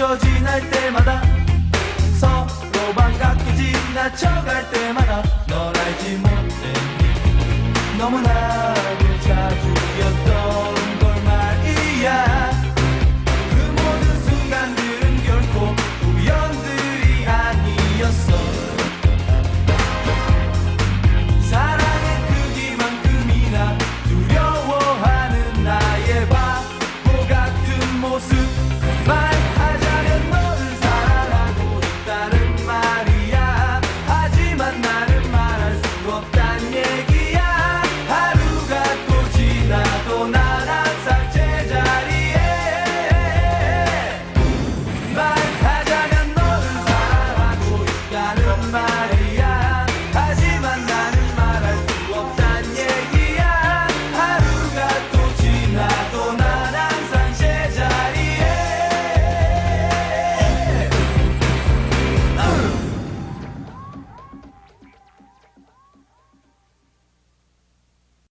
스쳐 지날 때마다 서로 반갑게 지나쳐갈 때마다 널 알지 못해. 너무나